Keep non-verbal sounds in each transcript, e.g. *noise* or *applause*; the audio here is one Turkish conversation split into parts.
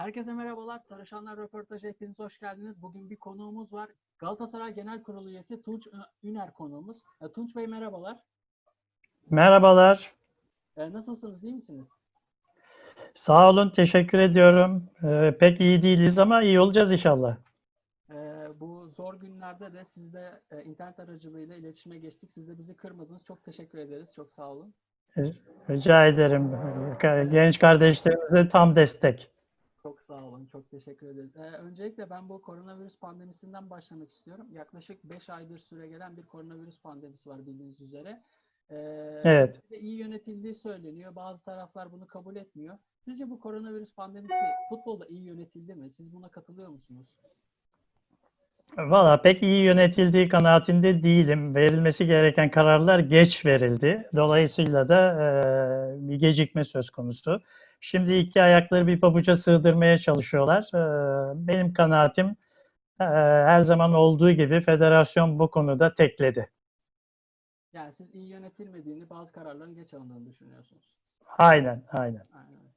Herkese merhabalar. Tanışanlar röportajı hepiniz hoş geldiniz. Bugün bir konuğumuz var. Galatasaray Genel Kurulu üyesi Tunç Üner konuğumuz. E, Tunç Bey merhabalar. Merhabalar. E, nasılsınız? iyi misiniz? Sağ olun, teşekkür ediyorum. Ee, pek iyi değiliz ama iyi olacağız inşallah. E, bu zor günlerde de sizle e, internet aracılığıyla iletişime geçtik. Siz de bizi kırmadınız. Çok teşekkür ederiz. Çok sağ olun. Rica ederim. Genç kardeşlerimize tam destek. Çok sağ olun. Çok teşekkür ederiz. E, öncelikle ben bu koronavirüs pandemisinden başlamak istiyorum. Yaklaşık 5 aydır süre gelen bir koronavirüs pandemisi var bildiğiniz üzere. E, Evet. ve iyi yönetildiği söyleniyor. Bazı taraflar bunu kabul etmiyor. Sizce bu koronavirüs pandemisi futbolda iyi yönetildi mi? Siz buna katılıyor musunuz? Valla pek iyi yönetildiği kanaatinde değilim. Verilmesi gereken kararlar geç verildi. Dolayısıyla da e, bir gecikme söz konusu. Şimdi iki ayakları bir pabuca sığdırmaya çalışıyorlar. E, benim kanaatim e, her zaman olduğu gibi federasyon bu konuda tekledi. Yani siz iyi yönetilmediğini, bazı kararların geç alındığını düşünüyorsunuz. Aynen, aynen. Aynen.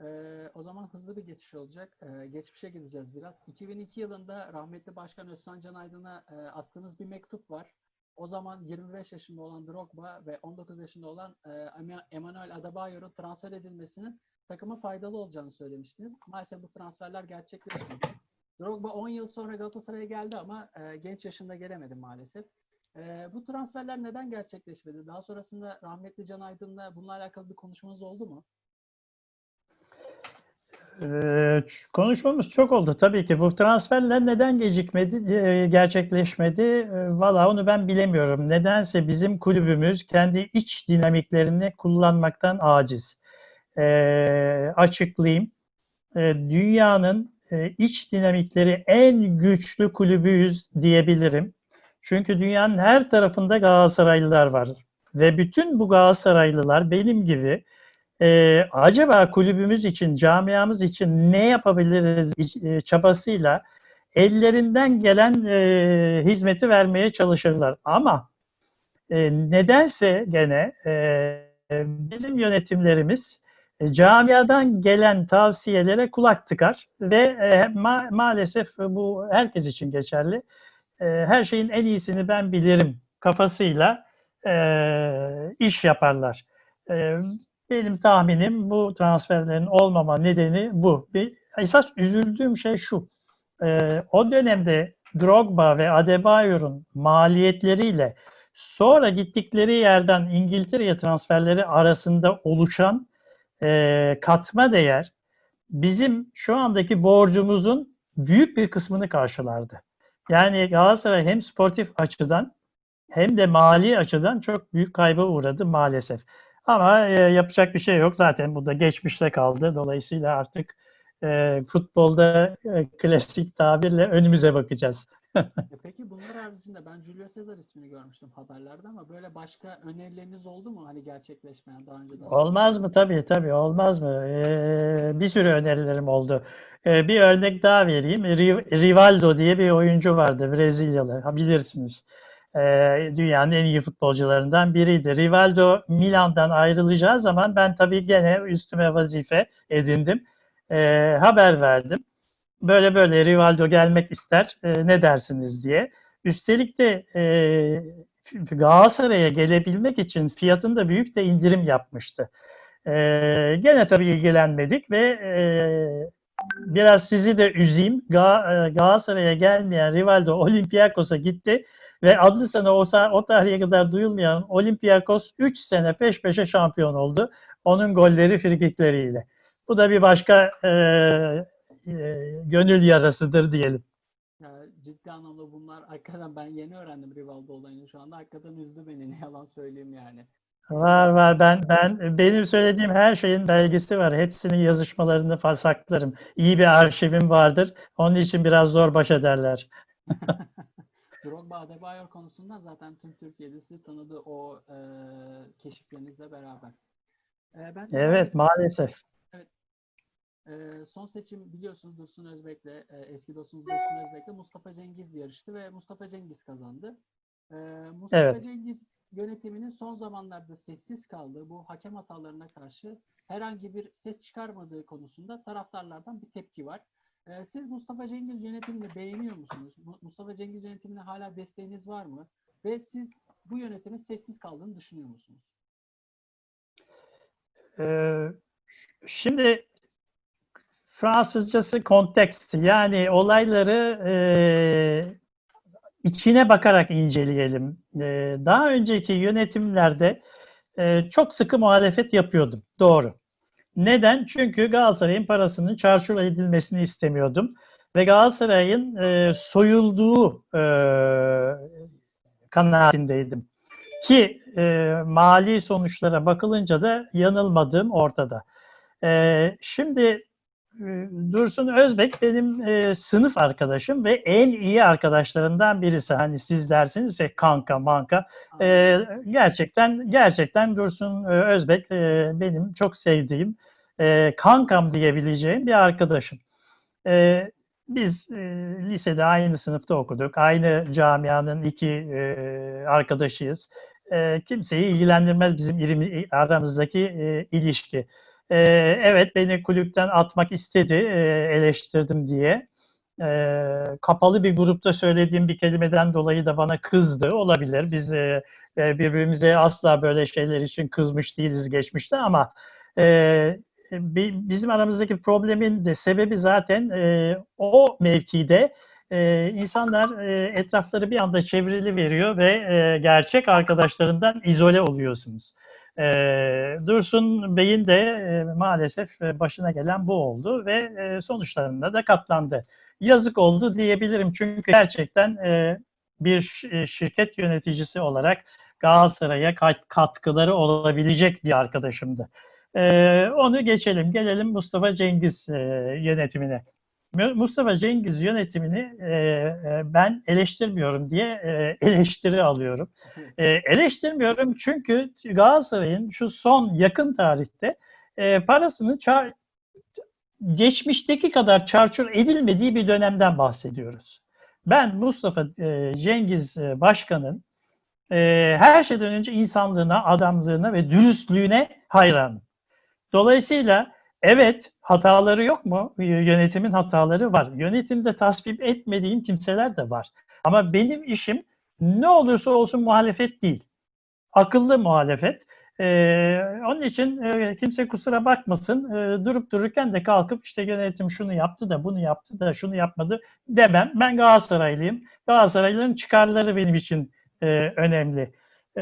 Ee, o zaman hızlı bir geçiş olacak. Ee, geçmişe gideceğiz biraz. 2002 yılında rahmetli Başkan Özcan Can Aydın'a e, attığınız bir mektup var. O zaman 25 yaşında olan Drogba ve 19 yaşında olan e, Emmanuel Adebayor'un transfer edilmesinin takıma faydalı olacağını söylemiştiniz. Maalesef bu transferler gerçekleşmedi. Drogba 10 yıl sonra Galatasaray'a geldi ama e, genç yaşında gelemedi maalesef. E, bu transferler neden gerçekleşmedi? Daha sonrasında rahmetli Can Aydın'la bununla alakalı bir konuşmanız oldu mu? Ç- konuşmamız çok oldu tabii ki. Bu transferler neden gecikmedi, e, gerçekleşmedi? E, Valla onu ben bilemiyorum. Nedense bizim kulübümüz kendi iç dinamiklerini kullanmaktan aciz. Ee, açıklayayım. Ee, dünyanın e, iç dinamikleri en güçlü kulübüyüz diyebilirim. Çünkü dünyanın her tarafında Galatasaraylılar var. Ve bütün bu Galatasaraylılar benim gibi ee, acaba kulübümüz için, camiamız için ne yapabiliriz e, çabasıyla ellerinden gelen e, hizmeti vermeye çalışırlar. Ama e, nedense gene e, bizim yönetimlerimiz e, camiadan gelen tavsiyelere kulak tıkar ve e, ma- maalesef bu herkes için geçerli. E, her şeyin en iyisini ben bilirim kafasıyla e, iş yaparlar. E, benim tahminim bu transferlerin olmama nedeni bu. Bir, esas üzüldüğüm şey şu. O dönemde Drogba ve Adebayor'un maliyetleriyle sonra gittikleri yerden İngiltere'ye transferleri arasında oluşan e, katma değer bizim şu andaki borcumuzun büyük bir kısmını karşılardı. Yani Galatasaray hem sportif açıdan hem de mali açıdan çok büyük kayba uğradı maalesef. Ama e, yapacak bir şey yok. Zaten bu da geçmişte kaldı. Dolayısıyla artık e, futbolda e, klasik tabirle önümüze bakacağız. E Peki bunlar haricinde ben Julio Cesar ismini görmüştüm haberlerde ama böyle başka önerileriniz oldu mu hani gerçekleşmeyen daha önceden? Olmaz mı? Tabii tabii olmaz mı? E, bir sürü önerilerim oldu. E, bir örnek daha vereyim. Ri- Rivaldo diye bir oyuncu vardı Brezilyalı. Ha, bilirsiniz. E, dünyanın en iyi futbolcularından biriydi. Rivaldo Milan'dan ayrılacağı zaman ben tabii gene üstüme vazife edindim. E, haber verdim. Böyle böyle Rivaldo gelmek ister. e, ne dersiniz diye. Üstelik de e, Galatasaray'a gelebilmek için fiyatında büyük de indirim yapmıştı. E, gene tabii ilgilenmedik ve e, biraz sizi de üzeyim. Ga- e, Galatasaray'a gelmeyen Rivaldo Olympiakos'a gitti ve adlı sana o, o tarihe kadar duyulmayan Olympiakos 3 sene peş peşe şampiyon oldu. Onun golleri, frikikleriyle. Bu da bir başka e, gönül yarasıdır diyelim. Ya, ciddi anlamda bunlar hakikaten ben yeni öğrendim Rivaldo olayını şu anda. Hakikaten üzdü beni ne yalan söyleyeyim yani. Var var ben ben benim söylediğim her şeyin belgesi var. Hepsinin yazışmalarını fa- saklarım. İyi bir arşivim vardır. Onun için biraz zor baş ederler. *laughs* Drogba Adebayor konusunda zaten tüm Türkiye'de sizi tanıdı o e, keşiflerinizle beraber. E, ben Evet maalesef. E, son seçim biliyorsunuz Dursun Özbek'le e, eski dostumuz Dursun Özbek'le Mustafa Cengiz yarıştı ve Mustafa Cengiz kazandı. Ee, Mustafa Evet. Cengiz yönetiminin son zamanlarda sessiz kaldığı bu hakem hatalarına karşı herhangi bir ses çıkarmadığı konusunda taraftarlardan bir tepki var. Ee, siz Mustafa Cengiz yönetimini beğeniyor musunuz? Mu- Mustafa Cengiz yönetimine hala desteğiniz var mı? Ve siz bu yönetimin sessiz kaldığını düşünüyor musunuz? Ee, şimdi Fransızcası kontekst yani olayları e, içine bakarak inceleyelim. E, daha önceki yönetimlerde e, çok sıkı muhalefet yapıyordum. Doğru. Neden? Çünkü Galatasaray'ın parasının çarçur edilmesini istemiyordum. Ve Galatasaray'ın e, soyulduğu e, kanaatindeydim. Ki e, mali sonuçlara bakılınca da yanılmadığım ortada. E, şimdi Dursun Özbek benim e, sınıf arkadaşım ve en iyi arkadaşlarımdan birisi. Hani siz dersiniz ya kanka manka. E, gerçekten gerçekten Dursun e, Özbek e, benim çok sevdiğim e, kankam diyebileceğim bir arkadaşım. E, biz e, lisede aynı sınıfta okuduk. Aynı camianın iki e, arkadaşıyız. E, kimseyi ilgilendirmez bizim aramızdaki e, ilişki. E, evet beni kulüpten atmak istedi e, eleştirdim diye. E, kapalı bir grupta söylediğim bir kelimeden dolayı da bana kızdı. Olabilir. Biz e, e, birbirimize asla böyle şeyler için kızmış değiliz geçmişte ama e, bi- bizim aramızdaki problemin de sebebi zaten e, o mevkide e, insanlar e, etrafları bir anda çevrili veriyor ve e, gerçek arkadaşlarından izole oluyorsunuz. E, Dursun Bey'in de e, maalesef e, başına gelen bu oldu ve e, sonuçlarında da katlandı. Yazık oldu diyebilirim çünkü gerçekten e, bir e, şirket yöneticisi olarak Galatasaray'a kat- katkıları olabilecek bir arkadaşımdı. Ee, onu geçelim. Gelelim Mustafa Cengiz e, yönetimine. Mu- Mustafa Cengiz yönetimini e, e, ben eleştirmiyorum diye e, eleştiri alıyorum. E, eleştirmiyorum çünkü Galatasaray'ın şu son yakın tarihte e, parasını çar- geçmişteki kadar çarçur edilmediği bir dönemden bahsediyoruz. Ben Mustafa e, Cengiz e, Başkan'ın e, her şeyden önce insanlığına, adamlığına ve dürüstlüğüne hayranım. Dolayısıyla evet hataları yok mu? Yönetimin hataları var. Yönetimde tasvip etmediğim kimseler de var. Ama benim işim ne olursa olsun muhalefet değil. Akıllı muhalefet. Ee, onun için e, kimse kusura bakmasın. E, durup dururken de kalkıp işte yönetim şunu yaptı da bunu yaptı da şunu yapmadı demem. Ben Galatasaraylıyım. Galatasaraylıların çıkarları benim için e, önemli.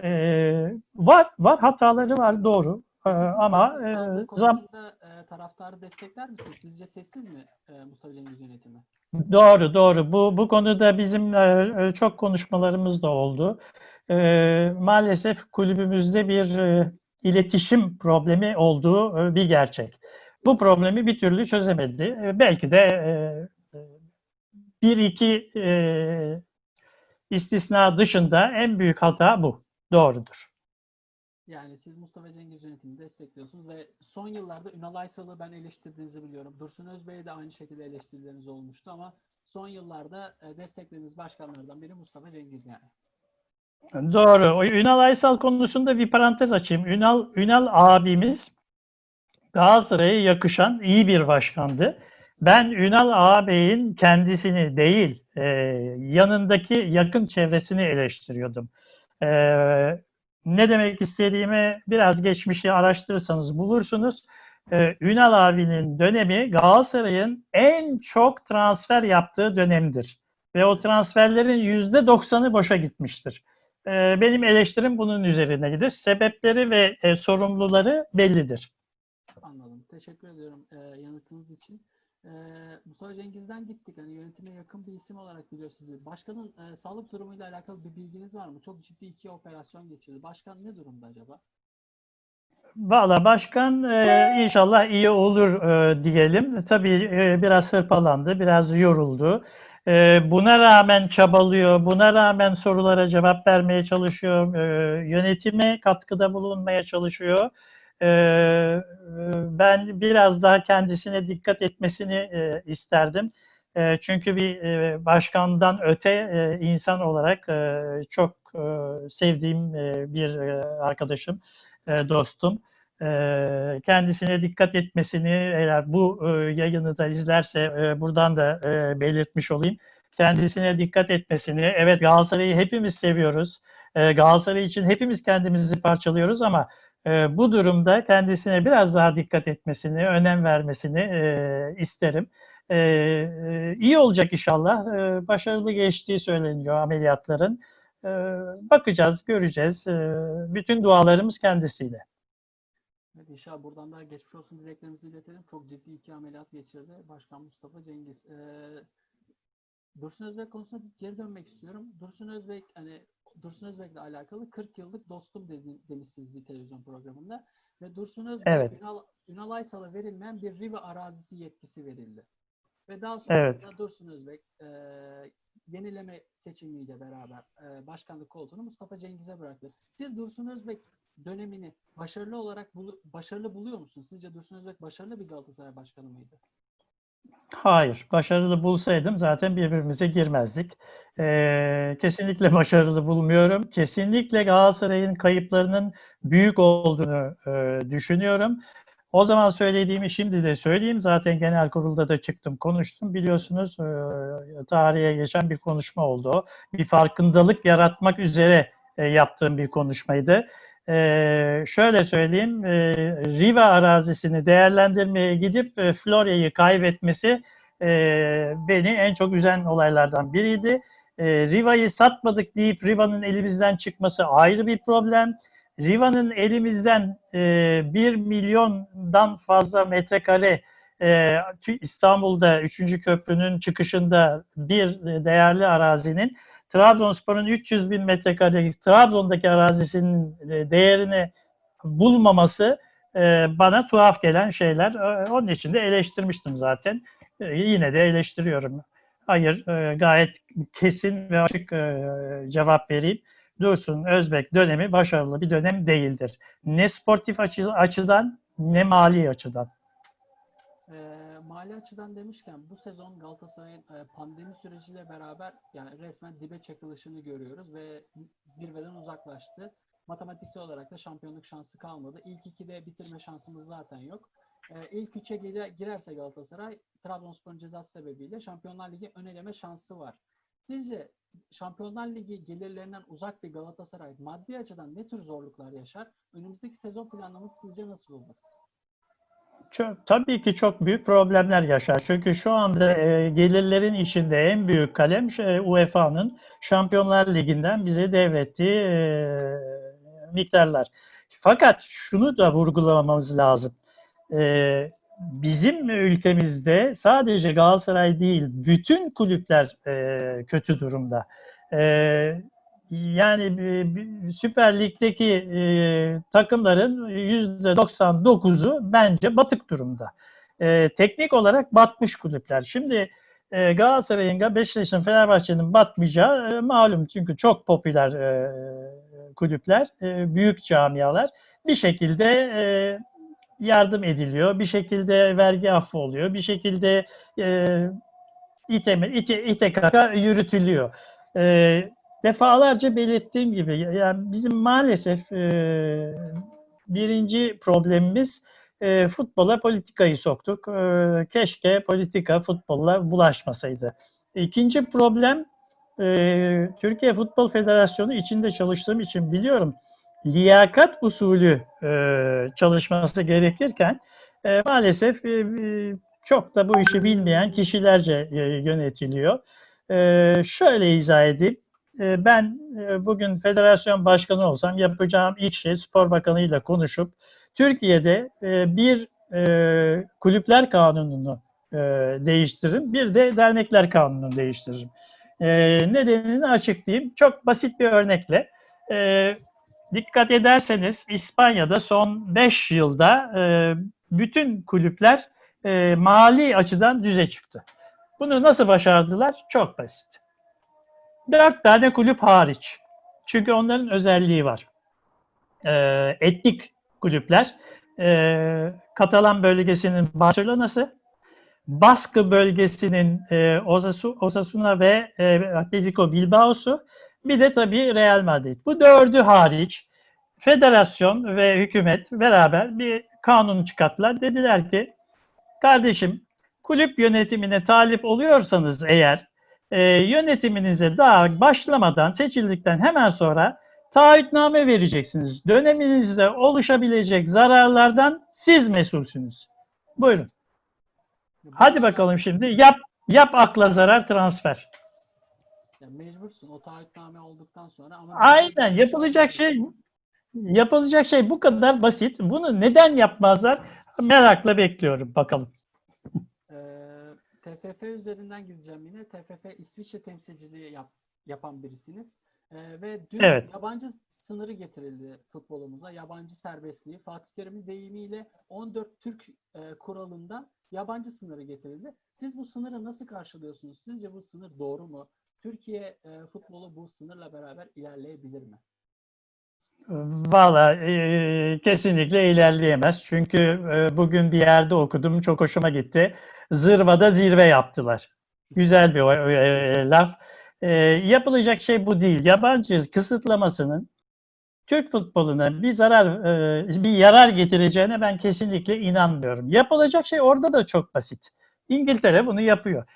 E, var, var hataları var doğru. E, ama e, zam taraftarı destekler misiniz? Sizce sessiz mi e, Mustafa Cengiz yönetimi? Doğru, doğru. Bu bu konuda bizim e, e, çok konuşmalarımız da oldu. E, maalesef kulübümüzde bir iletişim problemi olduğu bir gerçek. Bu problemi bir türlü çözemedi. Belki de bir iki istisna dışında en büyük hata bu. Doğrudur. Yani siz Mustafa Cengiz yönetimini destekliyorsunuz ve son yıllarda Ünal Aysal'ı ben eleştirdiğinizi biliyorum. Dursun Özbey'e de aynı şekilde eleştirileriniz olmuştu ama son yıllarda e, desteklediğiniz başkanlardan biri Mustafa Cengiz yani. Doğru. Ünal Aysal konusunda bir parantez açayım. Ünal Ünal abimiz Galatasaray'a yakışan iyi bir başkandı. Ben Ünal ağabeyin kendisini değil, e, yanındaki yakın çevresini eleştiriyordum. E, ne demek istediğimi biraz geçmişi araştırırsanız bulursunuz. E, Ünal abinin dönemi Galatasaray'ın en çok transfer yaptığı dönemdir. Ve o transferlerin %90'ı boşa gitmiştir. E, benim eleştirim bunun üzerine. Sebepleri ve e, sorumluları bellidir. Anladım. Teşekkür ediyorum e, yanıtınız için. E, Mustafa Cengiz'den gittik. Hani yönetime yakın bir isim olarak biliyor sizi. Başkanın e, sağlık durumuyla alakalı bir bilginiz var mı? Çok ciddi iki operasyon geçirdi. Başkan ne durumda acaba? Valla başkan e, inşallah iyi olur e, diyelim. Tabii e, biraz hırpalandı, biraz yoruldu. E, buna rağmen çabalıyor, buna rağmen sorulara cevap vermeye çalışıyor, e, yönetime katkıda bulunmaya çalışıyor. E, e, ben biraz daha kendisine dikkat etmesini e, isterdim. E, çünkü bir e, başkandan öte e, insan olarak çok sevdiğim bir arkadaşım, dostum. E, kendisine dikkat etmesini eğer bu yayını da izlerse buradan da belirtmiş olayım. Kendisine dikkat etmesini, evet Galatasaray'ı hepimiz seviyoruz. E, Galatasaray için hepimiz kendimizi parçalıyoruz ama e, bu durumda kendisine biraz daha dikkat etmesini, önem vermesini e, isterim. E, e, iyi olacak inşallah. E, başarılı geçtiği söyleniyor ameliyatların. E, bakacağız, göreceğiz. E, bütün dualarımız kendisiyle. Evet, inşallah buradan da geçmiş olsun dileklerimizi iletelim. Çok ciddi iki ameliyat geçirdi Başkan Mustafa Cengiz. Ee, Dursun Özbek konusuna geri dönmek istiyorum. Dursun Özbek hani Dursun Özbek'le alakalı 40 yıllık dostum dedi, demişsiniz bir televizyon programında. Ve Dursun Özbek Evet. Ünal, Ünal Aysal'a verilmeyen bir Riva arazisi yetkisi verildi. Ve daha sonrasında Evet. Dursun Özbek e, yenileme seçimiyle beraber e, başkanlık koltuğunu Mustafa Cengiz'e bıraktı. Siz Dursun Özbek dönemini başarılı olarak bulu- başarılı buluyor musunuz? Sizce Dursun Özbek başarılı bir Galatasaray başkanı mıydı? Hayır, başarılı bulsaydım zaten birbirimize girmezdik. Ee, kesinlikle başarılı bulmuyorum. Kesinlikle Galatasaray'ın kayıplarının büyük olduğunu e, düşünüyorum. O zaman söylediğimi şimdi de söyleyeyim. Zaten genel kurulda da çıktım, konuştum. Biliyorsunuz e, tarihe geçen bir konuşma oldu. Bir farkındalık yaratmak üzere e, yaptığım bir konuşmaydı. Ee, şöyle söyleyeyim, e, Riva arazisini değerlendirmeye gidip e, Florya'yı kaybetmesi e, beni en çok üzen olaylardan biriydi. E, Riva'yı satmadık deyip Riva'nın elimizden çıkması ayrı bir problem. Riva'nın elimizden e, 1 milyondan fazla metrekare e, İstanbul'da 3. köprünün çıkışında bir e, değerli arazinin Trabzonspor'un 300 bin metrekarelik Trabzon'daki arazisinin e, değerini bulmaması e, bana tuhaf gelen şeyler. E, Onun için de eleştirmiştim zaten. Yine de eleştiriyorum. Hayır, gayet kesin ve açık cevap vereyim. Dursun Özbek dönemi başarılı bir dönem değildir. Ne sportif açı- açıdan ne mali açıdan. Mali açıdan demişken bu sezon Galatasaray'ın e, pandemi süreciyle beraber yani resmen dibe çakılışını görüyoruz ve zirveden uzaklaştı. Matematiksel olarak da şampiyonluk şansı kalmadı. İlk ikide bitirme şansımız zaten yok. Ee, ilk üçe gire- girerse Galatasaray Trabzonspor'un cezası sebebiyle Şampiyonlar Ligi ön eleme şansı var. Sizce Şampiyonlar Ligi gelirlerinden uzak bir Galatasaray maddi açıdan ne tür zorluklar yaşar? Önümüzdeki sezon planlaması sizce nasıl olur? Çok, tabii ki çok büyük problemler yaşar. Çünkü şu anda e, gelirlerin içinde en büyük kalem şey, UEFA'nın Şampiyonlar Ligi'nden bize devrettiği e, miktarlar. Fakat şunu da vurgulamamız lazım. E, bizim ülkemizde sadece Galatasaray değil, bütün kulüpler e, kötü durumda. E, yani Süper Lig'deki e, takımların %99'u bence batık durumda. E, teknik olarak batmış kulüpler. Şimdi e, Galatasaray'ın, Beşiktaş'ın, Fenerbahçe'nin batmayacağı malum. Çünkü çok popüler kulüpler, büyük camialar. Bir şekilde yardım ediliyor, bir şekilde vergi affı oluyor, bir şekilde e, kaka yürütülüyor. E, defalarca belirttiğim gibi yani bizim maalesef e, birinci problemimiz e, futbola politikayı soktuk. E, keşke politika futbolla bulaşmasaydı. İkinci problem e, Türkiye Futbol Federasyonu içinde çalıştığım için biliyorum liyakat usulü e, çalışması gerekirken e, maalesef e, e, çok da bu işi bilmeyen kişilerce e, yönetiliyor. E, şöyle izah edeyim. E, ben e, bugün federasyon başkanı olsam yapacağım ilk şey spor bakanı ile konuşup Türkiye'de e, bir e, kulüpler kanununu e, değiştiririm, bir de dernekler kanununu değiştiririm. Nedenini açıklayayım. Çok basit bir örnekle. Dikkat ederseniz İspanya'da son 5 yılda bütün kulüpler mali açıdan düze çıktı. Bunu nasıl başardılar? Çok basit. Dört tane kulüp hariç. Çünkü onların özelliği var. E, etnik kulüpler. E, Katalan bölgesinin Barcelona'sı, Baskı bölgesinin e, Osasu- Osasuna ve e, Atletico Bilbao'su bir de tabii Real Madrid. Bu dördü hariç federasyon ve hükümet beraber bir kanun çıkarttılar. Dediler ki kardeşim kulüp yönetimine talip oluyorsanız eğer e, yönetiminize daha başlamadan seçildikten hemen sonra taahhütname vereceksiniz. Döneminizde oluşabilecek zararlardan siz mesulsünüz. Buyurun. Hadi bakalım şimdi yap yap akla zarar transfer. Ya mecbursun o taahhütname olduktan sonra ama Aynen yapılacak şey yapılacak şey bu kadar basit. Bunu neden yapmazlar? Merakla bekliyorum bakalım. TFF üzerinden gideceğim yine. TFF İsviçre temsilciliği yap, yapan birisiniz. Ee, ve dün Evet. yabancı sınırı getirildi futbolumuza. Yabancı serbestliği. Fatih Terim'in deyimiyle 14 Türk e, kuralında yabancı sınırı getirildi. Siz bu sınırı nasıl karşılıyorsunuz? Sizce bu sınır doğru mu? Türkiye e, futbolu bu sınırla beraber ilerleyebilir mi? Valla e, kesinlikle ilerleyemez. Çünkü e, bugün bir yerde okudum. Çok hoşuma gitti. Zırvada zirve yaptılar. Güzel bir o- e, laf. E, yapılacak şey bu değil. Yabancı kısıtlamasının Türk futboluna bir zarar, e, bir yarar getireceğine ben kesinlikle inanmıyorum. Yapılacak şey orada da çok basit. İngiltere bunu yapıyor.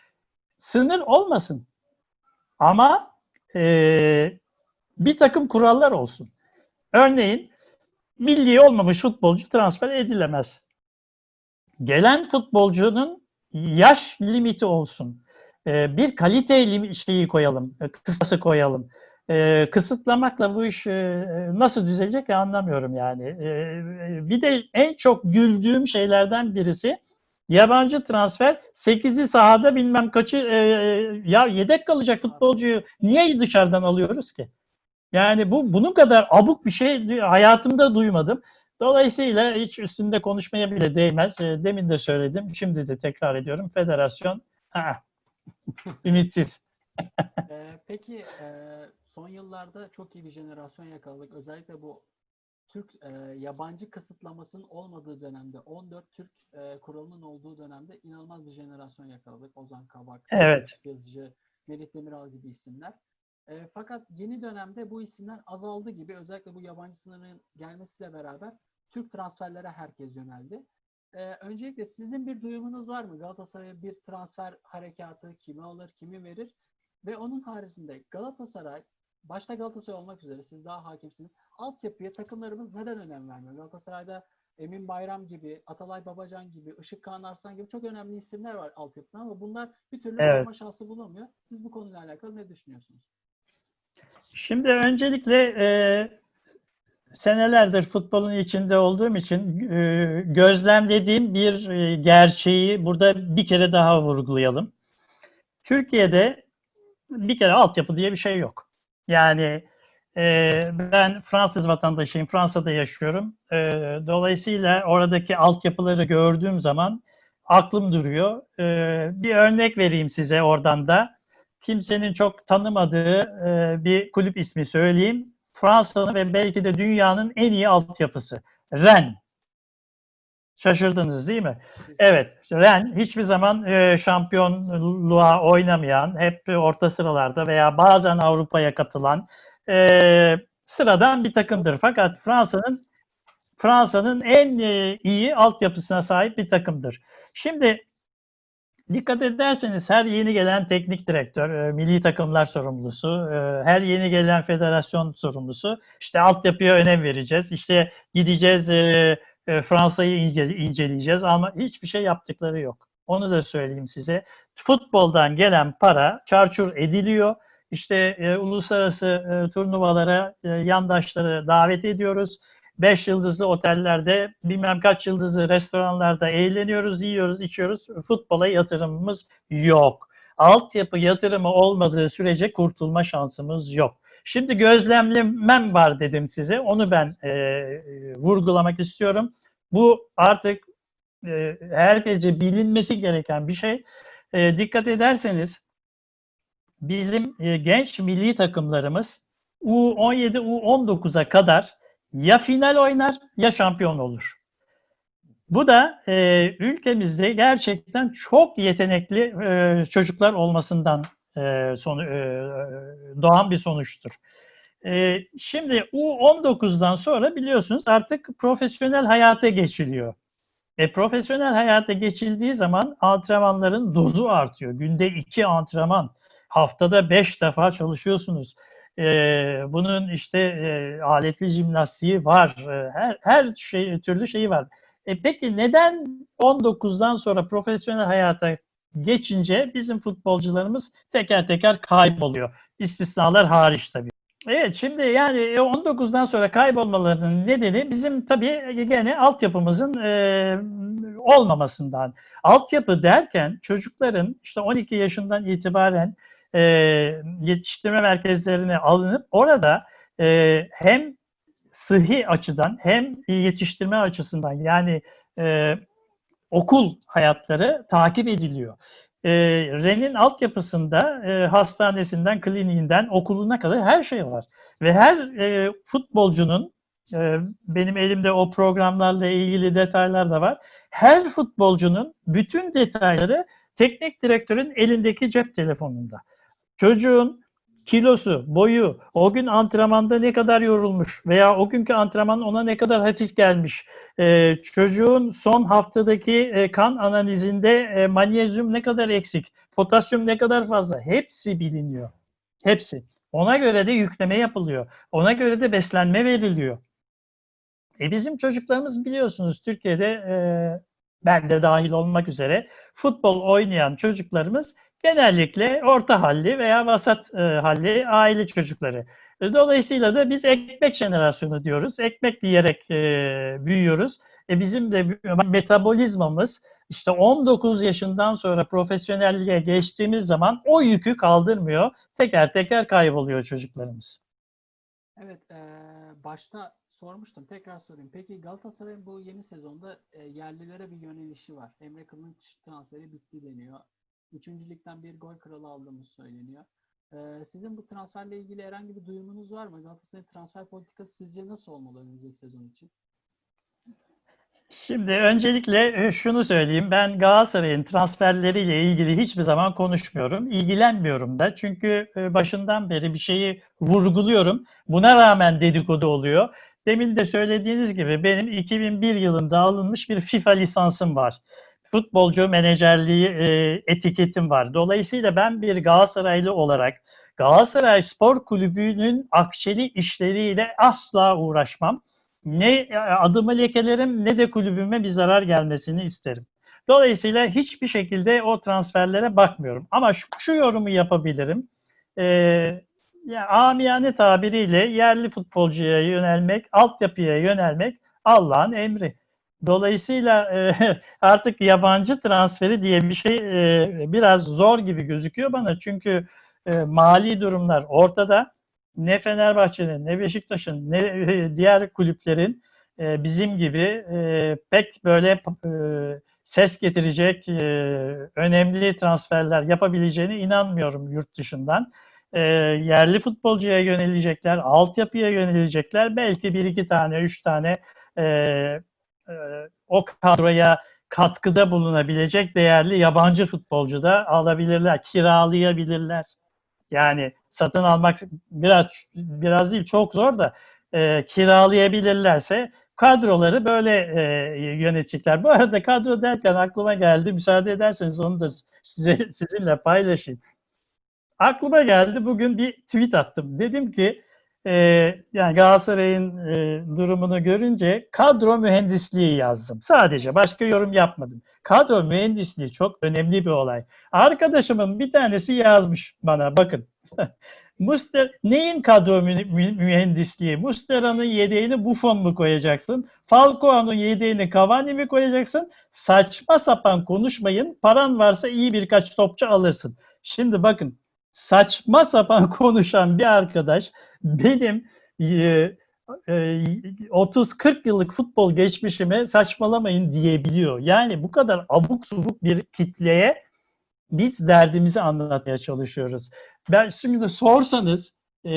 Sınır olmasın. Ama e, bir takım kurallar olsun. Örneğin milli olmamış futbolcu transfer edilemez. Gelen futbolcunun yaş limiti olsun. Ee, bir kalite şeyi koyalım, e, kısası koyalım. Ee, kısıtlamakla bu iş e, nasıl düzelecek anlamıyorum yani. Ee, bir de en çok güldüğüm şeylerden birisi yabancı transfer 8'i sahada bilmem kaçı e, ya yedek kalacak futbolcuyu niye dışarıdan alıyoruz ki? Yani bu bunun kadar abuk bir şey hayatımda duymadım. Dolayısıyla hiç üstünde konuşmaya bile değmez. E, Demin de söyledim, şimdi de tekrar ediyorum. Federasyon aa, *laughs* ümitsiz. Ee, peki e, son yıllarda çok iyi bir jenerasyon yakaladık. Özellikle bu Türk e, yabancı kısıtlamasının olmadığı dönemde 14 Türk e, kuralının olduğu dönemde inanılmaz bir jenerasyon yakaladık. Ozan Kabak, Evet. Yazıcı, Melih Demiral gibi isimler. E, fakat yeni dönemde bu isimler azaldı gibi özellikle bu yabancı sınırının gelmesiyle beraber Türk transferlere herkes yöneldi. E, öncelikle sizin bir duyumunuz var mı? Galatasaray'a bir transfer harekatı kimi alır, kimi verir? Ve onun haricinde Galatasaray, başta Galatasaray olmak üzere siz daha hakimsiniz. Altyapıya takımlarımız neden önem vermiyor? Galatasaray'da Emin Bayram gibi, Atalay Babacan gibi, Işık Kaan Arslan gibi çok önemli isimler var altyapıda ama bunlar bir türlü Evet. şansı bulamıyor. Siz bu konuyla alakalı ne düşünüyorsunuz? Şimdi öncelikle e, senelerdir futbolun içinde olduğum için e, gözlemlediğim bir e, gerçeği burada bir kere daha vurgulayalım. Türkiye'de bir kere altyapı diye bir şey yok. Yani e, ben Fransız vatandaşıyım, Fransa'da yaşıyorum. E, dolayısıyla oradaki altyapıları gördüğüm zaman aklım duruyor. E, bir örnek vereyim size oradan da. Kimsenin çok tanımadığı e, bir kulüp ismi söyleyeyim. Fransa'nın ve belki de dünyanın en iyi altyapısı. Rennes. Şaşırdınız değil mi? Evet, Ren hiçbir zaman e, şampiyonluğa oynamayan, hep orta sıralarda veya bazen Avrupa'ya katılan e, sıradan bir takımdır. Fakat Fransa'nın Fransa'nın en e, iyi altyapısına sahip bir takımdır. Şimdi dikkat ederseniz her yeni gelen teknik direktör, e, milli takımlar sorumlusu, e, her yeni gelen federasyon sorumlusu işte altyapıya önem vereceğiz. İşte gideceğiz e, e, Fransa'yı ince- inceleyeceğiz ama hiçbir şey yaptıkları yok. Onu da söyleyeyim size. Futboldan gelen para çarçur ediliyor. İşte e, uluslararası e, turnuvalara e, yandaşları davet ediyoruz. Beş yıldızlı otellerde, bilmem kaç yıldızlı restoranlarda eğleniyoruz, yiyoruz, içiyoruz. Futbola yatırımımız yok. Altyapı yatırımı olmadığı sürece kurtulma şansımız yok. Şimdi gözlemlemem var dedim size. Onu ben e, vurgulamak istiyorum. Bu artık e, herkese bilinmesi gereken bir şey. E, dikkat ederseniz bizim e, genç milli takımlarımız U17, U19'a kadar ya final oynar ya şampiyon olur. Bu da e, ülkemizde gerçekten çok yetenekli e, çocuklar olmasından e, sonu, e, doğan bir sonuçtur. E, şimdi U19'dan sonra biliyorsunuz artık profesyonel hayata geçiliyor. E, profesyonel hayata geçildiği zaman antrenmanların dozu artıyor. Günde iki antrenman, haftada beş defa çalışıyorsunuz. E, bunun işte e, aletli jimnastiği var, e, her her şey türlü şeyi var. E, peki neden 19'dan sonra profesyonel hayata geçince bizim futbolcularımız teker teker kayboluyor? İstisnalar hariç tabii. Evet şimdi yani 19'dan sonra kaybolmalarının nedeni bizim tabii gene altyapımızın e, olmamasından. Altyapı derken çocukların işte 12 yaşından itibaren e, yetiştirme merkezlerine alınıp orada e, hem sıhhi açıdan hem yetiştirme açısından yani e, okul hayatları takip ediliyor. E, Ren'in altyapısında e, hastanesinden, kliniğinden, okuluna kadar her şey var. Ve her e, futbolcunun, e, benim elimde o programlarla ilgili detaylar da var. Her futbolcunun bütün detayları teknik direktörün elindeki cep telefonunda. Çocuğun kilosu, boyu, o gün antrenmanda ne kadar yorulmuş veya o günkü antrenman ona ne kadar hafif gelmiş, ee, çocuğun son haftadaki e, kan analizinde e, magnezyum ne kadar eksik, potasyum ne kadar fazla, hepsi biliniyor. Hepsi. Ona göre de yükleme yapılıyor. Ona göre de beslenme veriliyor. E bizim çocuklarımız biliyorsunuz Türkiye'de e, ben de dahil olmak üzere futbol oynayan çocuklarımız genellikle orta halli veya vasat e, halli aile çocukları. E, Dolayısıyla da biz ekmek jenerasyonu diyoruz. Ekmek yiyerek e, büyüyoruz. E, bizim de metabolizmamız işte 19 yaşından sonra profesyonelliğe geçtiğimiz zaman o yükü kaldırmıyor. Teker teker kayboluyor çocuklarımız. Evet, e, başta sormuştum. Tekrar sorayım. Peki Galatasaray'ın bu yeni sezonda e, yerlilere bir yönelişi var. Emre Kılınç transferi bitti deniyor. Üçüncü bir gol kralı aldığımız söyleniyor. E, sizin bu transferle ilgili herhangi bir duyumunuz var mı? Galatasaray'ın transfer politikası sizce nasıl olmalı önümüzdeki sezon için? Şimdi öncelikle e, şunu söyleyeyim. Ben Galatasaray'ın transferleriyle ilgili hiçbir zaman konuşmuyorum. İlgilenmiyorum da. Çünkü e, başından beri bir şeyi vurguluyorum. Buna rağmen dedikodu oluyor. Demin de söylediğiniz gibi benim 2001 yılında alınmış bir FIFA lisansım var. Futbolcu menajerliği e, etiketim var. Dolayısıyla ben bir Galatasaraylı olarak Galatasaray Spor Kulübü'nün akçeli işleriyle asla uğraşmam ne adımı lekelerim ne de kulübüme bir zarar gelmesini isterim. Dolayısıyla hiçbir şekilde o transferlere bakmıyorum. Ama şu, şu yorumu yapabilirim. Ee, yani amiyane tabiriyle yerli futbolcuya yönelmek, altyapıya yönelmek Allah'ın emri. Dolayısıyla e, *laughs* artık yabancı transferi diye bir şey e, biraz zor gibi gözüküyor bana. Çünkü e, mali durumlar ortada ne Fenerbahçe'nin ne Beşiktaş'ın ne e, diğer kulüplerin e, bizim gibi e, pek böyle ses getirecek önemli transferler yapabileceğine inanmıyorum yurt dışından. Yerli futbolcuya yönelecekler, altyapıya yönelecekler. Belki bir iki tane, üç tane o kadroya katkıda bulunabilecek değerli yabancı futbolcu da alabilirler, kiralayabilirler. Yani satın almak biraz biraz değil çok zor da e, kiralayabilirlerse kadroları böyle e, yönetecekler. Bu arada kadro derken aklıma geldi. Müsaade ederseniz onu da size sizinle paylaşayım. Aklıma geldi. Bugün bir tweet attım. Dedim ki e, yani Galatasaray'ın e, durumunu görünce kadro mühendisliği yazdım. Sadece başka yorum yapmadım. Kadro mühendisliği çok önemli bir olay. Arkadaşımın bir tanesi yazmış bana bakın. *laughs* Muster neyin kadro mü mühendisliği? Mustera'nın yedeğini Buffon mu koyacaksın? Falcao'nun yedeğini Cavani mi koyacaksın? Saçma sapan konuşmayın. Paran varsa iyi birkaç topçu alırsın. Şimdi bakın saçma sapan *laughs* konuşan bir arkadaş benim e, 30-40 e, yıllık futbol geçmişime saçmalamayın diyebiliyor. Yani bu kadar abuk subuk bir kitleye biz derdimizi anlatmaya çalışıyoruz. Ben şimdi sorsanız e,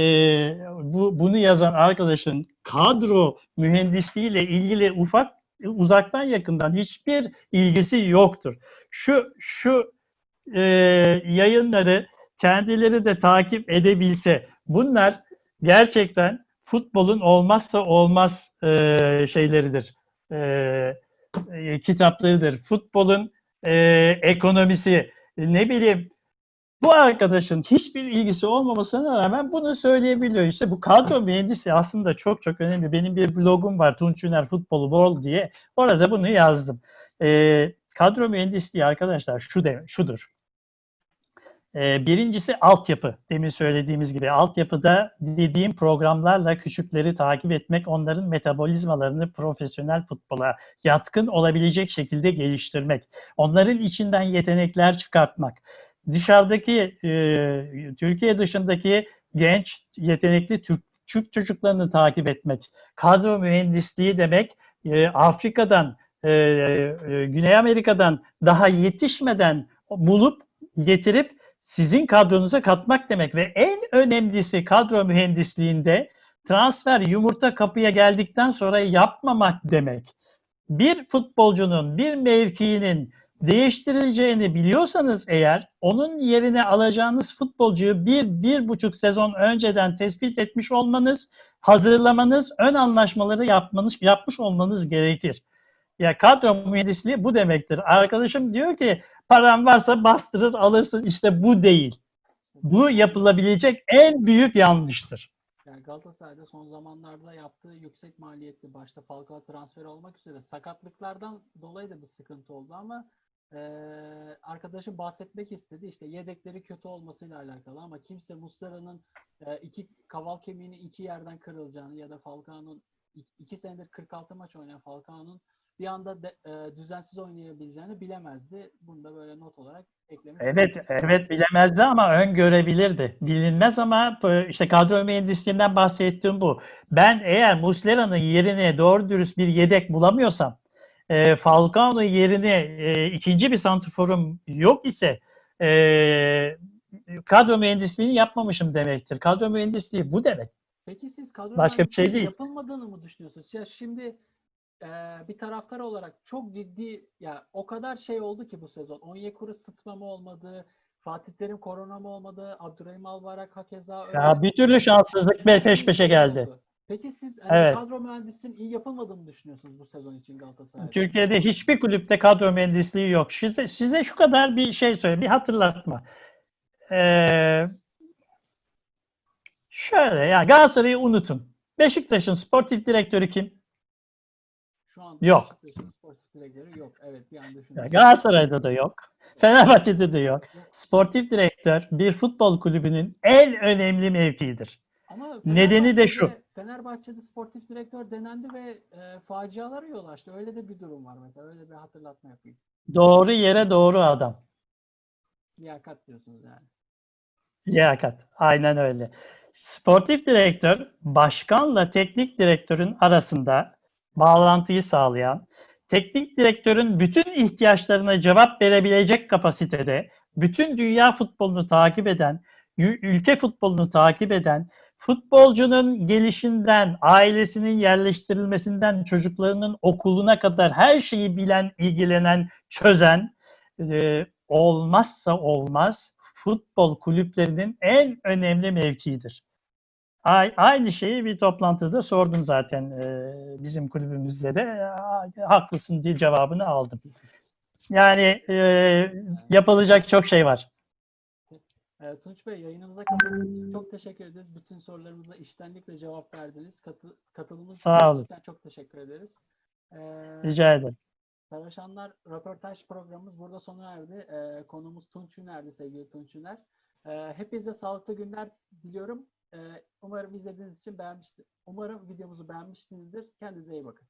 bu, bunu yazan arkadaşın kadro mühendisliğiyle ilgili ufak uzaktan yakından hiçbir ilgisi yoktur. Şu şu e, yayınları kendileri de takip edebilse bunlar gerçekten futbolun olmazsa olmaz e, şeyleridir. E, e, kitaplarıdır. Futbolun e, ekonomisi ne bileyim bu arkadaşın hiçbir ilgisi olmamasına rağmen bunu söyleyebiliyor. İşte bu kadro mühendisi aslında çok çok önemli. Benim bir blogum var Tunç Üner Futbolu Bol diye. Orada bunu yazdım. E, kadro mühendisliği arkadaşlar şu de, şudur. E, birincisi altyapı. Demin söylediğimiz gibi altyapıda dediğim programlarla küçükleri takip etmek, onların metabolizmalarını profesyonel futbola yatkın olabilecek şekilde geliştirmek, onların içinden yetenekler çıkartmak, dışarıdaki e, Türkiye dışındaki genç yetenekli Türk, Türk çocuklarını takip etmek, kadro mühendisliği demek e, Afrika'dan, e, Güney Amerika'dan daha yetişmeden bulup getirip sizin kadronuza katmak demek ve en önemlisi kadro mühendisliğinde transfer yumurta kapıya geldikten sonra yapmamak demek. Bir futbolcunun, bir mevkiinin değiştirileceğini biliyorsanız eğer onun yerine alacağınız futbolcuyu bir, bir buçuk sezon önceden tespit etmiş olmanız, hazırlamanız, ön anlaşmaları yapmanız, yapmış olmanız gerekir. Ya kadro mühendisliği bu demektir. Arkadaşım diyor ki paran varsa bastırır alırsın. İşte bu değil. Bu yapılabilecek en büyük yanlıştır. Yani Galatasaray'da son zamanlarda yaptığı yüksek maliyetli başta Falcao transferi olmak üzere sakatlıklardan dolayı da bir sıkıntı oldu ama eee arkadaşım bahsetmek istedi. İşte yedekleri kötü olmasıyla alakalı ama kimse Muslera'nın eee, iki kaval kemiğini iki yerden kırılacağını ya da Falcao'nun iki senedir 46 maç oynayan Falcao'nun bir anda de- eee, düzensiz oynayabileceğini bilemezdi. Bunu da böyle not olarak eklemek Evet, evet bilemezdi ama öngörebilirdi. Bilinmez ama e, işte kadro mühendisliğinden bahsettiğim bu. Ben eğer Muslera'nın yerine doğru dürüst bir yedek bulamıyorsam, e, Falcao'nun yerine e, ikinci bir santrforum yok ise e, kadro mühendisliğini yapmamışım demektir. Kadro mühendisliği bu demek. Peki siz kadro Başka bir şey değil. yapılmadığını mı düşünüyorsunuz? Ya şimdi e, bir taraftar olarak çok ciddi ya o kadar şey oldu ki bu sezon. Onyekuru sıtma mı olmadı? Fatih Terim korona mı olmadı? Abdurrahim Albayrak hakeza öyle. Ya bir türlü şanssızlık peş peşe geldi. Peki siz e, Evet. kadro mühendisliğinin iyi yapılmadığını düşünüyorsunuz bu sezon için Galatasaray'da? Türkiye'de hiçbir kulüpte kadro mühendisliği yok. Size, size şu kadar bir şey söyle, bir hatırlatma. Ee, şöyle ya Galatasaray'ı unutun. Beşiktaş'ın sportif direktörü kim? Şu an Yok. Sportif direktörü yok. Evet bir an Ya düşündüm. Galatasaray'da da yok. Fenerbahçe'de de yok. Sportif direktör bir futbol kulübünün en önemli mevkiidir. Ama Nedeni de şu. Fenerbahçe'de- Fenerbahçe'de sportif direktör denendi ve e, facialara yol açtı. Öyle de bir durum var mesela. Öyle bir hatırlatma yapayım. Doğru yere doğru adam. Liyakat diyorsunuz yani. Liyakat. Aynen öyle. Sportif direktör başkanla teknik direktörün arasında bağlantıyı sağlayan, teknik direktörün bütün ihtiyaçlarına cevap verebilecek kapasitede, bütün dünya futbolunu takip eden, ülke futbolunu takip eden, futbolcunun gelişinden, ailesinin yerleştirilmesinden, çocuklarının okuluna kadar her şeyi bilen, ilgilenen, çözen, e, olmazsa olmaz futbol kulüplerinin en önemli mevkiidir. Aynı şeyi bir toplantıda sordum zaten e, bizim kulübümüzde de "Aa, haklısın diye cevabını aldım. Yani e, yapılacak çok şey var. E, Tunç Bey yayınımıza katıldığınız için çok teşekkür ederiz. Bütün sorularımıza iştenlikle cevap verdiniz. Katı, katılımınız için Sağ olun. çok teşekkür ederiz. E, Rica ederim. Savaşanlar röportaj programımız burada sona erdi. E, konumuz Tunç Üner'di sevgili Tunç Üner. E, hepinize sağlıklı günler diliyorum. Umarım izlediğiniz için beğenmiştir. Umarım videomuzu beğenmişsinizdir. Kendinize iyi bakın.